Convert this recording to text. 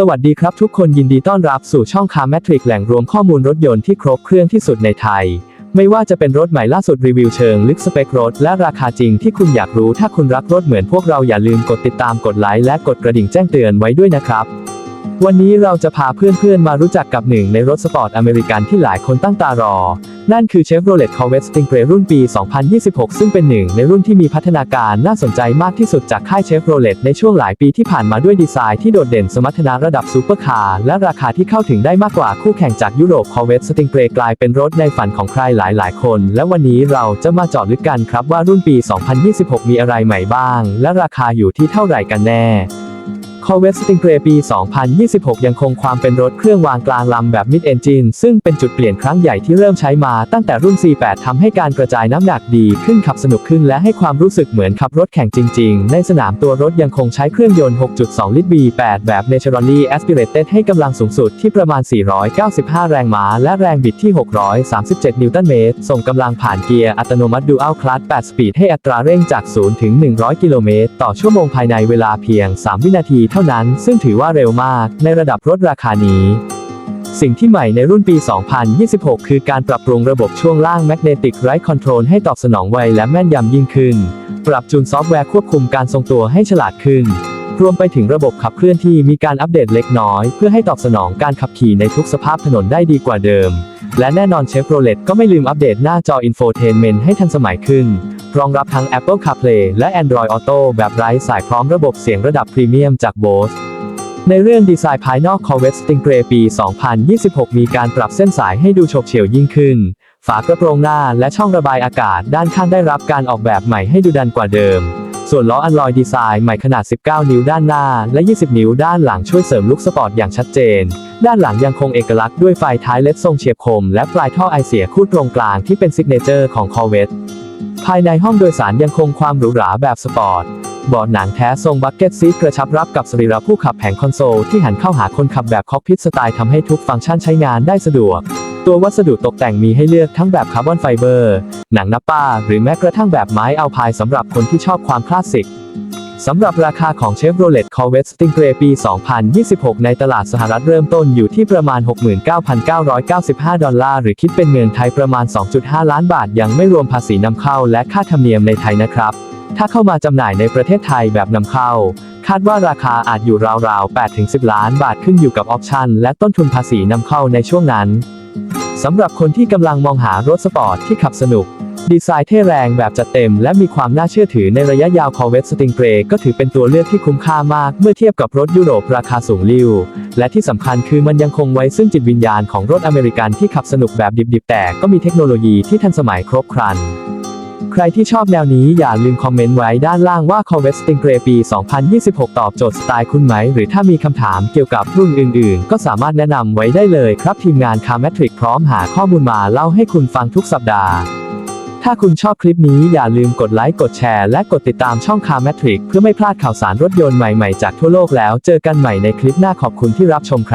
สวัสดีครับทุกคนยินดีต้อนรับสู่ช่องคาร์แมทริกแหล่งรวมข้อมูลรถยนต์ที่ครบเครื่องที่สุดในไทย ไม่ว่าจะเป็นรถใหม่ล่าสุดรีวิวเชิงลึกสเปครถ และราคาจริงที่คุณอยากรู้ถ้าคุณรักรถเหมือนพวกเราอย่าลืมกดติดตามกดไลค์และกดกระดิ่งแจ้งเตือนไว้ด้วยนะครับ วันนี้เราจะพาเพื่อนๆมารู้จักกับหนึ่งในรถสปอร์ตอเมริกันที่หลายคนตั้งตารอ นั่นคือ Chevrolet Corvette Stingray รุ่นปี 2026 ซึ่งเป็นหนึ่งในรุ่นที่มีพัฒนาการน่าสนใจมากที่สุดจากค่าย Chevrolet ในช่วงหลายปีที่ผ่านมาด้วยดีไซน์ที่โดดเด่นสมรรถนะระดับซูเปอร์คาร์และราคาที่เข้าถึงได้มากกว่าคู่แข่งจากยุโรป Corvette Stingray กลายเป็นรถในฝันของใครหลาย ๆ คน และวันนี้เราจะมาเจาะลึกกันครับว่ารุ่นปี 2026 มีอะไรใหม่บ้าง และราคาอยู่ที่เท่าไหร่กันแน่ Corvette Stingray ปี 2026 ยังคงความเป็นรถเครื่องวางกลางลำแบบ Mid Engine ซึ่งเป็นจุดเปลี่ยนครั้งใหญ่ที่เริ่มใช้มาตั้งแต่รุ่น C8 ทำให้การกระจายน้ำหนักดีขึ้นขับสนุกขึ้นและให้ความรู้สึกเหมือนขับรถแข่งจริง ๆ ในสนามตัวรถยังคงใช้เครื่องยนต์ 6.2 ลิตร V8 แบบ Naturally Aspirated ให้กำลังสูงสุดที่ประมาณ 495 แรงม้า และแรงบิดที่ 637 นิวตันเมตร ส่งกำลังผ่านเกียร์อัตโนมัติ Dual Clutch 8 สปีดให้อัตราเร่งจาก 0 ถึง 100 กิโลเมตรต่อชั่วโมงภายในเวลาเพียง 3 วินาทีท่านั้น ซึ่งถือว่าเร็วมากในระดับรถราคานี้ สิ่งที่ใหม่ในรุ่นปี 2026 คือการปรับปรุงระบบช่วงล่างแมกเนติกไร้คอนโทรลให้ตอบสนองไวและแม่นยำยิ่งขึ้น ปรับจูนซอฟต์แวร์ควบคุมการทรงตัวให้ฉลาดขึ้น รวมไปถึงระบบขับเคลื่อนที่มีการอัปเดตเล็กน้อย เพื่อให้ตอบสนองการขับขี่ในทุกสภาพถนนได้ดีกว่าเดิม และแน่นอน Chevrolet ก็ไม่ลืมอัปเดตหน้าจอ Infotainment ให้ทันสมัยขึ้น รองรับทั้ง Apple CarPlay และ Android Auto แบบไร้สายพร้อมระบบเสียงระดับพรีเมียมจาก Bose ในเรื่องดีไซน์ภายนอก Corvette Stingray ปี 2026 มีการปรับเส้นสายให้ดูโฉบเฉี่ยวยิ่งขึ้น ฝากระโปรงหน้าและช่องระบายอากาศด้านข้างได้รับการออกแบบใหม่ให้ดูดันกว่าเดิม ส่วนล้ออัลลอยดีไซน์ใหม่ขนาด 19 นิ้วด้านหน้า และ 20 นิ้วด้านหลังช่วยเสริมลุคสปอร์ตอย่างชัดเจน ด้านหลังยังคงเอกลักษณ์ด้วยไฟท้ายเล็ดทรงเฉียบคม และปลายท่อไอเสียคู่ตรงกลางที่เป็นซิกเนเจอร์ของ Corvette ภายในห้องโดยสารยังคงความหรูหราแบบสปอร์ตเบาะหนังแท้ทรงบักเก็ตซีทกระชับรับกับสรีระผู้ขับแผงคอนโซลที่หันเข้าหาคนขับแบบคอกพิทสไตล์ทำให้ทุกฟังก์ชันใช้งานได้สะดวก ตัววัสดุตกแต่งมีให้เลือกทั้งแบบคาร์บอนไฟเบอร์ หนังนับป้า หรือแม้กระทั่งแบบไม้เอาพายสำหรับคนที่ชอบความคลาสสิกสำหรับราคาของ Chevrolet Corvette Stingray ปี 2026 ในตลาดสหรัฐเริ่มต้นอยู่ที่ประมาณ 69,995 ดอลลาร์ หรือคิดเป็นเงินไทยประมาณ 2.5 ล้านบาท ยังไม่รวมภาษีนำเข้าและค่าธรรมเนียมในไทยนะครับ ถ้าเข้ามาจำหน่ายในประเทศไทยแบบนำเข้า คาดว่าราคาอาจอยู่ราวๆ 8-10 ล้านบาทขึ้นอยู่กับออปชันและต้นทุนภาษีนำเข้าในช่วงนั้น สำหรับคนที่กำลังมองหารถสปอร์ตที่ขับสนุก ดีไซน์เท่แรงแบบจัดเต็ม และมีความน่าเชื่อถือในระยะยาวคอเวสติงเกรก็ถือเป็นตัวเลือกที่คุ้มค่ามาก เมื่อเทียบกับรถยุโรปราคาสูงลิ่วและที่สำคัญคือมันยังคงไว้ซึ่งจิตวิญญาณของรถอเมริกันที่ขับสนุกแบบดิบๆแต่ก็มีเทคโนโลยีที่ทันสมัยครบครัน ใครที่ชอบแนวนี้อย่าลืมคอมเมนต์ไว้ด้านล่างว่า Corvette Stingray ปี 2026 ตอบโจทย์สไตล์คุณไหม หรือถ้ามีคำถามเกี่ยวกับรุ่นอื่นๆ ก็สามารถแนะนำไว้ได้เลยครับทีมงาน c a r m e t r i c พร้อมหาข้อมูลมาเล่าให้คุณฟังทุกสัปดาห์ ถ้าคุณชอบคลิปนี้อย่าลืมกดไลค์กดแชร์และกดติดตามช่อง c a r m e t r i c เพื่อไม่พลาดข่าวสารรถยนต์ใหม่ๆจากทั่วโลกแล้วเจอกันใหม่ในคลิปหน้าขอบคุณที่รับชมครับ